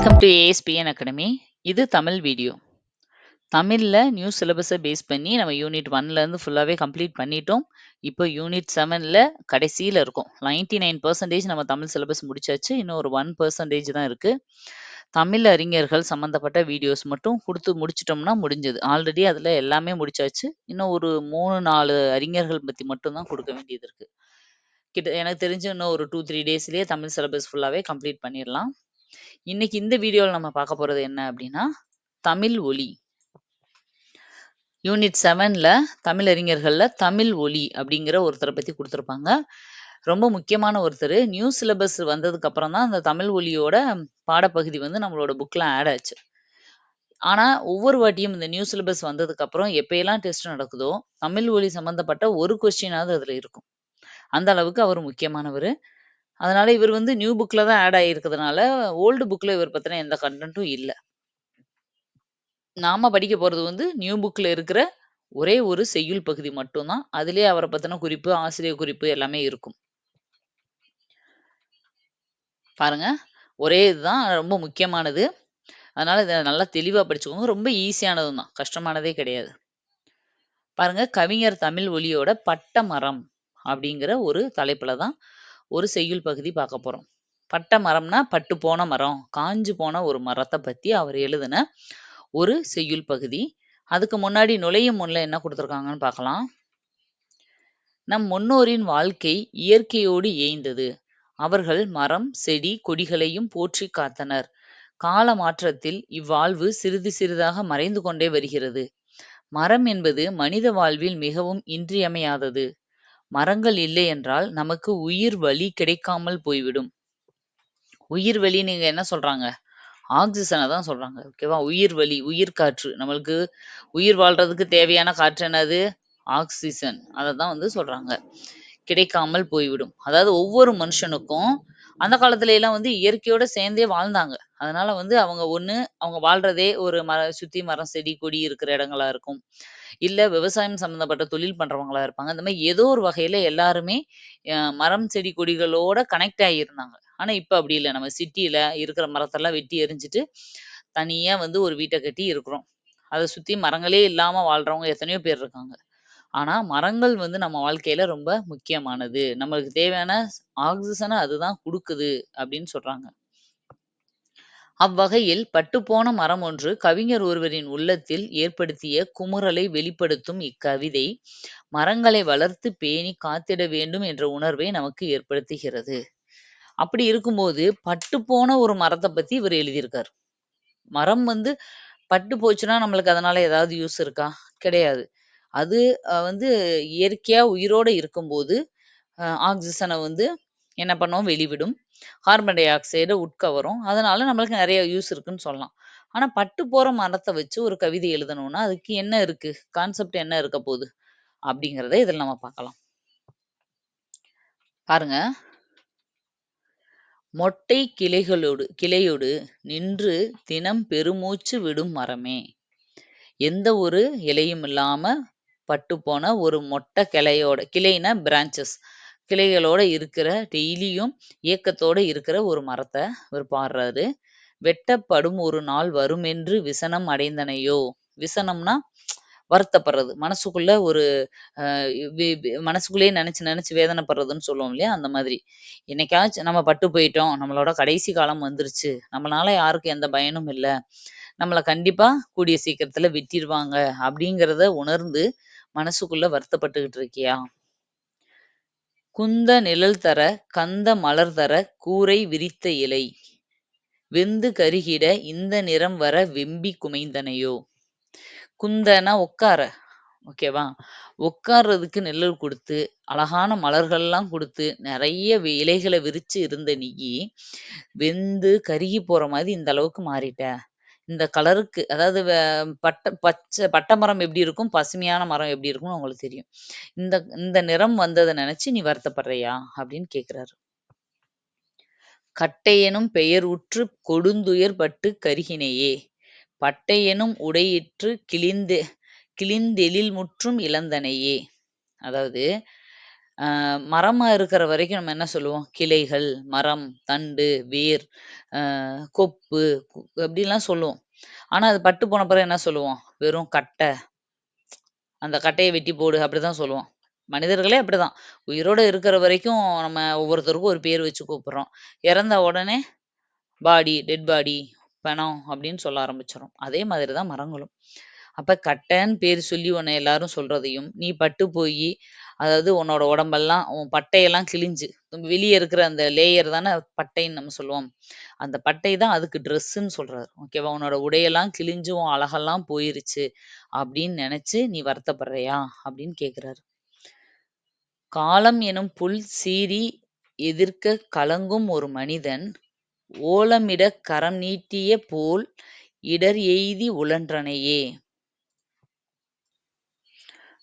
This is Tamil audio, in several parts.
Welcome to ASPN academy. இது தமிழ் வீடியோ. தமிழ்ல நியூ சிலபஸை பேஸ் பண்ணி நம்ம யூனிட் 1லேருந்து ஃபுல்லாவே கம்ப்ளீட் பண்ணிட்டோம். இப்போ யூனிட் செவனில் கடைசியில் இருக்கும் நைன்டி நைன் பர்சன்டேஜ் நம்ம தமிழ் சிலபஸ் முடிச்சாச்சு. இன்னும் ஒரு ஒன் பர்சன்டேஜ் தான் இருக்கு. தமிழ் அறிஞர்கள் சம்மந்தப்பட்ட வீடியோஸ் மட்டும் கொடுத்து முடிச்சிட்டோம்னா முடிஞ்சது. ஆல்ரெடி அதில் எல்லாமே முடிச்சாச்சு. இன்னும் ஒரு 3, 4 அறிஞர்கள் பற்றி மட்டும் தான் வேண்டியது இருக்கு. கிட்ட எனக்கு தெரிஞ்சு இன்னும் ஒரு டூ த்ரீ டேஸ்லேயே தமிழ் சிலபஸ் ஃபுல்லாகவே கம்ப்ளீட் பண்ணிடலாம் இன்னைக்கு இந்த வீடியோல நம்ம பார்க்க போறது என்ன அப்படின்னா, தமிழ் ஒலி. யூனிட் செவனில் தமிழ் தமிழ் ஒலி அப்படிங்கிற ஒருத்தரை பத்தி கொடுத்துருப்பாங்க ரொம்ப முக்கியமான ஒருத்தர் நியூ சிலபஸ் வந்ததுக்கு அப்புறம் தான் அந்த தமிழ் ஒலியோட பாடப்பகுதி வந்து நம்மளோட புக்ல ஆட் ஆச்சு. ஆனா, ஒவ்வொரு வாட்டியும் இந்த நியூ சிலபஸ் வந்ததுக்கு அப்புறம் எப்பயெல்லாம் டெஸ்ட் நடக்குதோ, தமிழ் ஒலி சம்மந்தப்பட்ட ஒரு கொஸ்டினாவது அதுல இருக்கும். அந்த அளவுக்கு அவர் முக்கியமானவரு. அதனால இவர் வந்து நியூ புக்ல தான் ஆட் ஆயிருக்கிறதுனால, ஓல்டு புக்ல இவர் பத்தின எந்த கன்டென்ட்டும் இல்ல. நாம படிக்க போறது வந்து நியூ புக்ல இருக்கிற ஒரே ஒரு செய்யுள் பகுதி மட்டும் தான். அவரை பத்தின குறிப்பு, ஆசிரியர் குறிப்பு எல்லாமே இருக்கும். பாருங்க. ஒரே இதுதான் ரொம்ப முக்கியமானது. அதனால இத நல்லா தெளிவா படிச்சுக்கோங்க. ரொம்ப ஈஸியானதும் தான். கஷ்டமானதே கிடையாது. பாருங்க, கவிஞர் தமிழ் ஒலியோட பட்ட மரம் அப்படிங்கிற ஒரு தலைப்புல தான் ஒரு செய்யுள் பகுதி பார்க்க போறோம். பட்ட மரம்னா பட்டு போன மரம், காஞ்சு போன ஒரு மரத்தை பத்தி அவர் எழுதின ஒரு செய்யுள் பகுதி. அதுக்கு முன்னாடி நுழையும் முன்ல என்ன குடுத்திருக்காங்கன்னு பார்க்கலாம். நம் முன்னோரின் வாழ்க்கை இயற்கையோடு ஏய்ந்தது அவர்கள் மரம், செடி, கொடிகளையும் போற்றி காத்தனர். கால மாற்றத்தில் இவ்வாழ்வு சிறிது சிறிதாக மறைந்து கொண்டே வருகிறது. மரம் என்பது மனித வாழ்வில் மிகவும் இன்றியமையாதது. மரங்கள் இல்லையென்றால் நமக்கு உயிர் வழி கிடைக்காமல் போய்விடும். உயிர் வழி நீங்க என்ன சொல்றாங்க? ஆக்சிஜனை தான் சொல்றாங்க. ஓகேவா? உயிர் வழி, உயிர் காற்று. நம்மளுக்கு உயிர் வாழ்றதுக்கு தேவையான காற்று என்னது? ஆக்சிஜன் அதை தான் வந்து சொல்றாங்க. கிடைக்காமல் போய்விடும். அதாவது ஒவ்வொரு மனுஷனுக்கும் அந்த காலத்துல எல்லாம் வந்து இயற்கையோட சேர்ந்தே வாழ்ந்தாங்க. அதனால வந்து அவங்க ஒண்ணு அவங்க வாழ்றதே ஒரு மர சுத்தி மரம், செடி, கொடி இருக்கிற இடங்களா இருக்கும். இல்ல விவசாயம் சம்மந்தப்பட்ட தொழில் பண்றவங்களா இருப்பாங்க. இந்த மாரி ஏதோ ஒரு வகையில எல்லாருமே அ மரம், செடி, கொடிகளோட கனெக்ட் ஆகியிருந்தாங்க. ஆனா இப்ப அப்படி இல்ல. நம்ம சிட்டியில இருக்கிற மரத்தெல்லாம் வெட்டி எறிஞ்சுட்டு, தனியா வந்து ஒரு வீட்ட கட்டி இருக்கிறோம். அத சுத்தி மரங்களே இல்லாம வாழ்றவங்க எத்தனையோ பேர் இருக்காங்க. ஆனா, மரங்கள் வந்து நம்ம வாழ்க்கையில ரொம்ப முக்கியமானது. நம்மளுக்கு தேவையான ஆக்ஸிஜன அதுதான் குடுக்குது அப்படின்னு சொல்றாங்க. அவ்வகையில் பட்டுப்போன மரம் ஒன்று கவிஞர் ஒருவரின் உள்ளத்தில் ஏற்படுத்திய குமுறலை வெளிப்படுத்தும் இக்கவிதை, மரங்களை வளர்த்து பேணி காத்திட வேண்டும் என்ற உணர்வை நமக்கு ஏற்படுத்துகிறது. அப்படி இருக்கும்போது, பட்டுப்போன ஒரு மரத்த பத்தி இவரு எழுதியிருக்காரு. மரம் வந்து பட்டு போச்சுன்னா நம்மளுக்கு அதனால ஏதாவது யூஸ் இருக்கா? கிடையாது. அது வந்து இயற்கையா உயிரோட இருக்கும்போது, ஆக்சிஜனை வந்து என்ன பண்ணும்? வெளிவிடும். கார்பன் டை ஆக்சைட உட்கவரும். அதனால நம்மளுக்கு நெறைய யூஸ் இருக்குன்னு சொல்லலாம். ஆனா, பட்டு போற மரத்த வச்சு ஒரு கவிதை எழுதணும்னா, அதுக்கு என்ன இருக்கு? கான்செப்ட் என்ன இருக்க போகுது அப்படிங்கிறத இதில நம்ம பார்க்கலாம். பாருங்க. மொட்டை கிளைகளோடு கிளையொடு நின்று தினம் பெருமூச்சு விடும் மரமே! எந்த ஒரு இலையும் இல்லாம பட்டுப்போன ஒரு மொட்டை கிளையோட கிளைனா பிரான்ச்சஸ். கிளைகளோட இருக்கிற டெய்லியும் இயக்கத்தோட இருக்கிற ஒரு மரத்தை இவர் பாடுறாரு. வெட்டப்படும் ஒரு நாள் வருமென்று விசனம் அடைந்தனையோ! விசனம்னா வருத்தப்படுறது. மனசுக்குள்ள ஒரு வி மனசுக்குள்ளேயே நினைச்சு நெனச்சு வேதனைப்படுறதுன்னு சொல்லுவோம் இல்லையா? அந்த மாதிரி. என்னைக்காச்சும் நம்ம பட்டு போயிட்டோம். நம்மளோட கடைசி காலம் வந்துருச்சு. நம்மனால யாருக்கும் எந்த பயனும் இல்ல. நம்மள கண்டிப்பா கூடிய சீக்கிரத்துல விட்டிருவாங்க அப்படிங்கிறத உணர்ந்து மனசுக்குள்ள வருத்தப்பட்டுக்கிட்டு இருக்கியா? குந்த நிழல் தர, கந்த மலர் தர, கூரை விரித்த இலை. வெந்து கருகிட இந்த நிறம் வர வெம்பி குமைந்தனையோ! குந்தனா உட்கார. ஓகேவா? உட்கார்றதுக்கு நிழல் குடுத்து, அழகான மலர்கள்லாம் குடுத்து, நிறைய இலைகளை விரிச்சு இருந்த நீ வெந்து கருகி போற மாதிரி இந்த அளவுக்கு மாறிட்ட. இந்த கலருக்கு அதாவது பட்ட பச்சை பட்ட மரம் எப்படி இருக்கும்? பசுமையான மரம் எப்படி இருக்கும்னு உங்களுக்கு தெரியும். இந்த இந்த நிறம் வந்தத நினைச்சு நீ வருத்தப்படுறியா? அப்படின்னு கேட்கிறாரு. கட்டையெனும் பெயர் உற்று கொடுந்துயர் பட்டுக் கருகினையே! பட்டையெனும் உடையிற்றுக் கிழிந்தெ கிழிந்தெழில் முற்றும் இழந்தனையே! அதாவது அ மரமா இருக்கிற வரைக்கும் நம்ம என்ன சொல்லுவோம்? கிளைகள், மரம், தண்டு, வேர், அ கொப்பு கு அப்படிலாம் சொல்லுவோம். ஆனா அது பட்டு போன பிறகு என்ன சொல்லுவோம்? வெறும் கட்ட. அந்த கட்டைய வெட்டி போடு அப்படிதான் சொல்லுவோம். மனிதர்களே அப்படிதான். உயிரோட இருக்கிற வரைக்கும் நம்ம ஒவ்வொருத்தருக்கும் ஒரு பேர் வச்சு கூப்பிடுறோம். இறந்த உடனே பாடி, டெட் பாடி, பணம் அப்படின்னு சொல்ல ஆரம்பிச்சுர்றோம். அதே மாதிரி தான் மரங்களும். அப்ப கட்டன்னு பேர் சொல்லி உன்னை எல்லாரும் சொல்றதையும், நீ பட்டு போயி, அதாவது உன்னோட உடம்பெல்லாம் உன் பட்டையெல்லாம் கிழிஞ்சு, வெளியே இருக்கிற அந்த லேயர் தானே பட்டைன்னு நம்ம சொல்லுவோம். அந்த பட்டை தான் அதுக்கு ட்ரெஸ்ஸுன்னு சொல்றாரு. ஓகேவா? உன்னோட உடையெல்லாம் கிழிஞ்சு உன் அழகெல்லாம் போயிருச்சு அப்படின்னு நினைச்சு நீ வருத்தப்படுறியா? அப்படின்னு கேட்கிறாரு. காலம் எனும் புல் சீறி எதிர்க்க கலங்கும் ஒரு மனிதன், ஓலமிட கரம் நீட்டிய போல் இடர் எய்தி உழன்றனையே.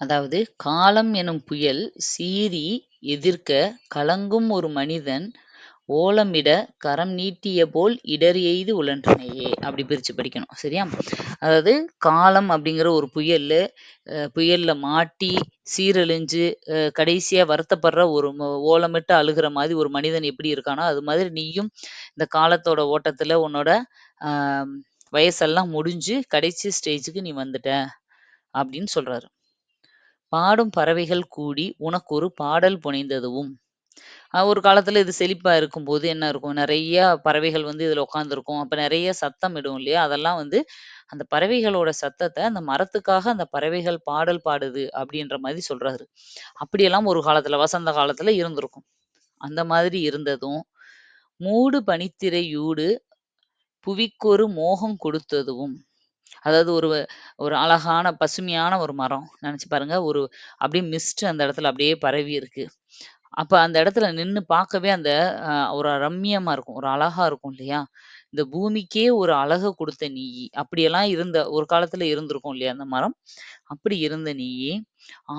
அதாவது காலம் எனும் புயல் சீறி எதிர்க்கக் கலங்கும் ஒரு மனிதன், ஓலமிட கரம் நீட்டிய போல் இடர் எய்து உழன்றனையே. அப்படி பிரித்து படிக்கணும். சரியா? அதாவது காலம் அப்படிங்கிற ஒரு புயல் புயலில் மாட்டி சீரழிஞ்சு, கடைசியாக வருத்தப்படுற ஒரு ஓலமிட்டு அழுகிற மாதிரி ஒரு மனிதன் எப்படி இருக்கானோ, அது மாதிரி நீயும் இந்த காலத்தோட ஓட்டத்தில் உன்னோட வயசெல்லாம் முடிஞ்சு கடைசி ஸ்டேஜுக்கு நீ வந்துட்ட. அப்படின்னு சொல்கிறாரு பாடும் பறவைகள் கூடி உனக்கொரு பாடல் புனைந்ததுவும். அ ஒரு காலத்துல இது செழிப்பா இருக்கும்போது என்ன இருக்கும்? நெறைய பறவைகள் வந்து இதுல உட்காந்துருக்கும். அப்ப நெறைய சத்தம் இடும் இல்லையா? அதெல்லாம் வந்து அந்த பறவைகளோட சத்தத்த அந்த மரத்துக்காக அந்த பறவைகள் பாடல் பாடுது அப்படின்ற மாதிரி சொல்றாரு. அப்படியெல்லாம் ஒரு காலத்துல வசந்த காலத்துல இருந்திருக்கும். அந்த மாதிரி இருந்ததும், மூடு பனித்திரையூடு புவிக்கொரு மோகம் கொடுத்ததுவும். அதாவது ஒரு ஒரு அழகான பசுமையான ஒரு மரம். நெனச்சு பாருங்க. ஒரு அப்படியே மிஸ்ட் அந்த இடத்துல அப்படியே பரவி இருக்கு. அப்ப அந்த இடத்துல நின்னு பார்க்கவே அந்த அ ஒரு ரம்மியமா இருக்கும். ஒரு அழகா இருக்கும் இல்லையா? இந்த பூமிக்கே ஒரு அழக குடுத்த நீயி. அப்படியெல்லாம் இருந்த ஒரு காலத்துல இருந்திருக்கும் இல்லையா அந்த மரம்? அப்படி இருந்த நீயி,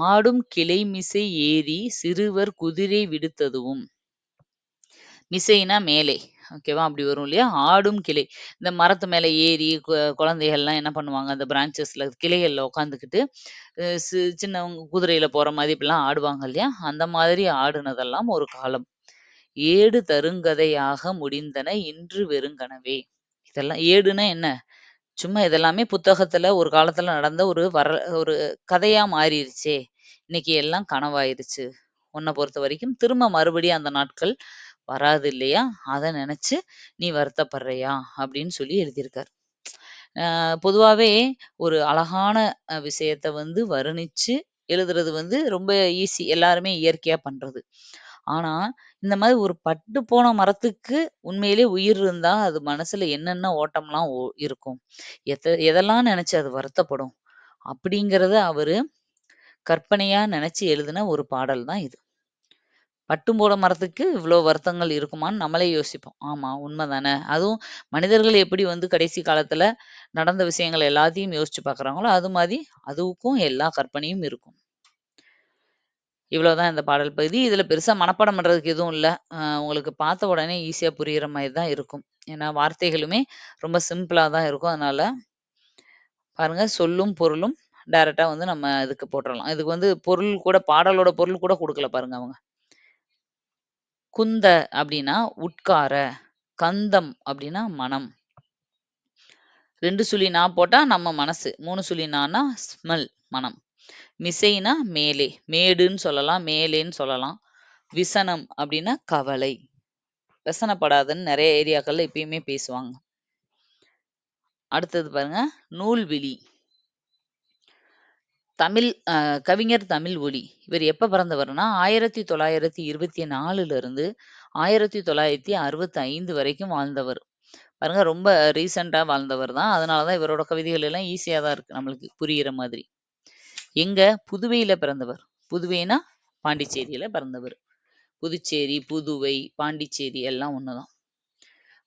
ஆடும் கிளைமிசை ஏறி சிறுவர் குதிரை விடுத்ததுவும். மிசைனா மேலே. ஓகேவா? அப்படி வரும் இல்லையா? ஆடும் கிளை. இந்த மரத்து மேல ஏறி கொ குழந்தைகள்லாம் என்ன பண்ணுவாங்க, அந்த பிரான்ச்சஸ்ல கிளைகள்ல உட்காந்துக்கிட்டு, அ சி சின்னவங்க குதிரையில போற மாதிரி இப்படிலாம் ஆடுவாங்க இல்லையா? அந்த மாதிரி ஆடுனதெல்லாம் ஒரு காலம். ஏடு தருங்கதையாக முடிந்தன இன்று வெறுங்கனவே. இதெல்லாம் ஏடுனா என்ன? சும்மா இதெல்லாமே புத்தகத்துல ஒரு காலத்துல நடந்த ஒரு வர ஒரு கதையா மாறிருச்சே! இன்னைக்கு எல்லாம் கனவாயிருச்சு. உன்ன பொறுத்தவரைக்கும் திரும்ப மறுபடியும் அந்த நாட்கள் வராது இல்லையா? அத நினைச்சு நீ வருத்தப்படுறியா? அப்படின்னு சொல்லி எழுதியிருக்காரு. பொதுவாகவே பொதுவாவே ஒரு அழகான விஷயத்த வந்து வர்ணிச்சு எழுதுறது வந்து ரொம்ப ஈஸி. எல்லாருமே இயற்கையா பண்றது. ஆனா, இந்த மாதிரி ஒரு பட்டு போன மரத்துக்கு உண்மையிலே உயிர் இருந்தா, அது மனசுல என்னென்ன ஓட்டம்லாம் ஓ இருக்கும்? எத எதெல்லாம் நினச்சி அது வருத்தப்படும்? அப்படிங்கிறத அவரு கற்பனையா நினச்சி எழுதின ஒரு பாடல் தான் இது. பட்டும் போட மரத்துக்கு இவ்வளோ வருத்தங்கள் இருக்குமான்னு நம்மளே யோசிப்போம். ஆமா, உண்மதானே. அதுவும் மனிதர்கள் எப்படி வந்து கடைசி காலத்துல நடந்த விஷயங்கள் எல்லாத்தையும் யோசிச்சு பார்க்குறாங்களோ, அது மாதிரி அதுவுக்கும் எல்லா கற்பனையும் இருக்கும். இவ்வளோதான் இந்த பாடல் பகுதி. இதுல பெருசா மனப்பாடம் பண்றதுக்கு எதுவும் இல்லை உங்களுக்கு பார்த்த உடனே ஈஸியா புரிகிற மாதிரி தான் இருக்கும். ஏன்னா வார்த்தைகளுமே ரொம்ப சிம்பிளா தான் இருக்கும். அதனால பாருங்க சொல்லும், பொருளும் டைரக்ட்டா வந்து நம்ம இதுக்கு போட்டுடலாம் இதுக்கு வந்து பொருள் கூட பாடலோட பொருள் கூட கொடுக்கல பாருங்க அவங்க. குந்த அப்படின்னா உட்கார, கந்தம் அப்படின்னா மனம். ரெண்டு சுழி நா போட்டா நம்ம மனசு. மூணு சுழி நான்னா ஸ்மெல் மனம். மிசைனா மேலே, மேடுன்னு சொல்லலாம், மேலேன்னு சொல்லலாம். விசனம் அப்படின்னா கவலை. விசனப்படாதுன்னு நிறைய ஏரியாக்கள்ல எப்பயுமே பேசுவாங்க. அடுத்தது பாருங்க, நூல்விழி. தமிழ் கவிஞர் தமிழ் ஒலி. இவர் எப்ப பிறந்தவர்னா, 1924ல இருந்து 1965 வரைக்கும் வாழ்ந்தவர். பாருங்க ரொம்ப ரீசென்ட்டா வாழ்ந்தவர் தான். அதனால தான் இவரோட கவிதைகள் எல்லாம் ஈஸியா தான் இருக்கு நம்மளுக்கு புரியிற மாதிரி. எங்க? புதுவையில பிறந்தவர். புதுவைனா பாண்டிச்சேரியில பிறந்தவர். புதுச்சேரி, புதுவை, பாண்டிச்சேரி எல்லாம் ஒண்ணுதான்.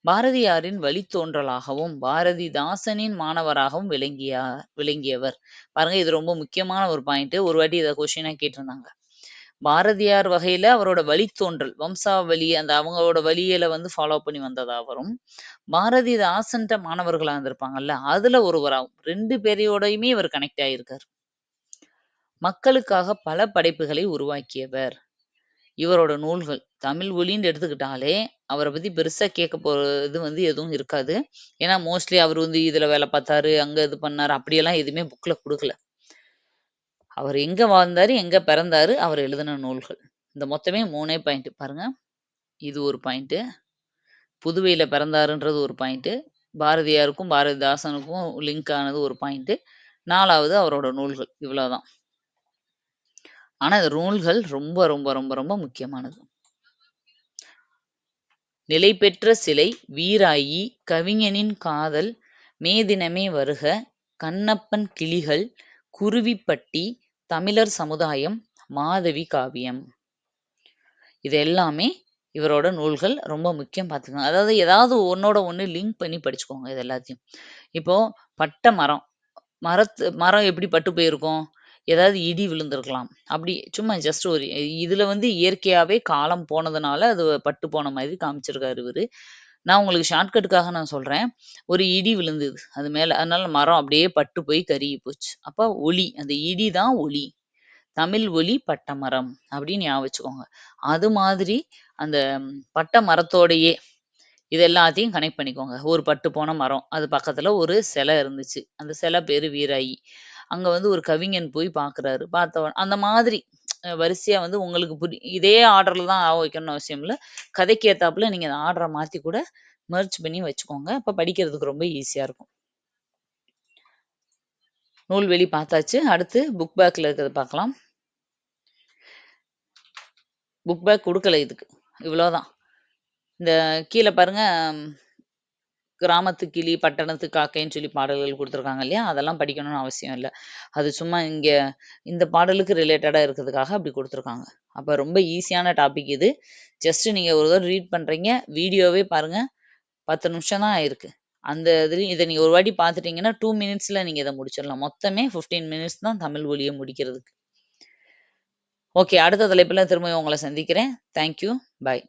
பாரதியாரின் வழித்தோன்றலாகவும், பாரதிதாசனின் மாணவராகவும் விளங்கியா விளங்கியவர். பாருங்க இது ரொம்ப முக்கியமான ஒரு பாயிண்ட். ஒரு வாட்டி இதை கொஸ்டினா கேட்டிருந்தாங்க. பாரதியார் வகையில அவரோட வழித்தோன்றல், வம்சாவளி அந்த அவங்களோட வழியில வந்து ஃபாலோ பண்ணி வந்ததாவரும், பாரதிதாசன்ட்ட மாணவர்களா இருந்திருப்பாங்கல்ல, அதுல ஒருவராகும் ரெண்டு பேரையோடையுமே இவர் கனெக்ட் ஆயிருக்கார் மக்களுக்காக பல படைப்புகளை உருவாக்கியவர். இவரோட நூல்கள். தமிழ் ஒலின்னு எடுத்துக்கிட்டாலே, அவரை பத்தி பெருசா கேட்க போற இது வந்து எதுவும் இருக்காது. ஏன்னா மோஸ்ட்லி அவர் வந்து இதுல வேலை பார்த்தாரு, அங்க இது பண்ணாரு அப்படியெல்லாம் எதுவுமே புக்ல கொடுக்கல அவர் எங்க வாழ்ந்தாரு, எங்க பிறந்தாரு, அவர் எழுதின நூல்கள். இந்த மொத்தமே மூணே பாயிண்ட் பாருங்க. இது ஒரு பாயிண்ட்டு. புதுவையில பிறந்தாருன்றது ஒரு பாயிண்ட்டு. பாரதியாருக்கும், பாரதிதாசனுக்கும் லிங்க் ஆனது ஒரு பாயிண்ட்டு. நாலாவது அவரோட நூல்கள். இவ்வளோதான். ஆனா, இந்த நூல்கள் ரொம்ப, ரொம்ப, ரொம்ப, ரொம்ப முக்கியமானது. நிலைபெற்ற சிலை, வீராயி, கவிஞனின் காதல், மேதினமே வருக, கண்ணப்பன் கிளிகள், குருவிப்பட்டி, தமிழர் சமுதாயம், மாதவி காவியம். இது எல்லாமே இவரோட நூல்கள். ரொம்ப முக்கியம் பார்த்துக்கோங்க. அதாவது ஏதாவது ஒன்னோட ஒன்று லிங்க் பண்ணி படிச்சுக்கோங்க இது எல்லாத்தையும். இப்போ பட்ட மரம். மரத்து மரம் எப்படி பட்டு போயிருக்கும்? ஏதாவது இடி விழுந்திருக்கலாம். அப்படி சும்மா ஜஸ்ட் ஒரு இதுல வந்து இயற்கையாவே காலம் போனதுனால அது பட்டு போன மாதிரி காமிச்சிருக்காரு இவரு. நான் உங்களுக்கு ஷார்ட்கட்டுக்காக நான் சொல்றேன். ஒரு இடி விழுந்தது அது மேல. அதனால மரம் அப்படியே பட்டு போய் கருகி போச்சு. அப்ப ஒளி அந்த இடி தான் ஒளி தமிழ் ஒலி பட்ட மரம் அப்படின்னு ஞாபகம் வச்சுக்கோங்க. அது மாதிரி அந்த பட்ட மரத்தோடயே இது எல்லாத்தையும் கனெக்ட் பண்ணிக்கோங்க. ஒரு பட்டு போன மரம். அது பக்கத்துல ஒரு சிலை இருந்துச்சு. அந்த சிலை பேரு வீராயி. அங்க வந்து ஒரு கவிஞன் போய் பார்க்குறாரு. பார்த்த அந்த மாதிரி வரிசையா வந்து உங்களுக்கு புரி இதே ஆர்டர்ல தான் ஆக வைக்கணும்னு அவசியம் இல்ல. கதைக்கு ஏத்தாப்புல நீங்க அந்த ஆர்டர மாத்தி கூட மெர்ஜ் பண்ணி வச்சுக்கோங்க. அப்ப படிக்கிறதுக்கு ரொம்ப ஈஸியா இருக்கும். நூல்வெளி பார்த்தாச்சு. அடுத்து புக் பேக்ல இருக்கிறத பார்க்கலாம். புக் பேக் குடுக்கல இதுக்கு. இவ்வளோதான். இந்த கீழ பாருங்க கிராமத்து கிளி, பட்டணத்து காக்கைன்னு சொல்லி பாடல்கள் கொடுத்துருக்காங்க இல்லையா? அதெல்லாம் படிக்கணும்னு அவசியம் இல்லை அது சும்மா இங்கே இந்த பாடலுக்கு ரிலேட்டடாக இருக்கிறதுக்காக அப்படி கொடுத்துருக்காங்க அப்போ ரொம்ப ஈஸியான டாபிக் இது. ஜஸ்ட் நீங்கள் ஒரு தடவை ரீட் பண்ணுறீங்க வீடியோவே பாருங்கள் பத்து நிமிஷம் தான் ஆயிருக்கு. அந்த இதுலையும் இதை நீங்கள் ஒரு வாட்டி பார்த்துட்டீங்கன்னா, டூ மினிட்ஸில் நீங்கள் இதை முடிச்சிடலாம். மொத்தமே 15 மினிட்ஸ் தான் தமிழ் ஒலியை முடிக்கிறதுக்கு. ஓகே. அடுத்த தலைப்பில் திரும்ப உங்களை சந்திக்கிறேன். Thank you. பாய்.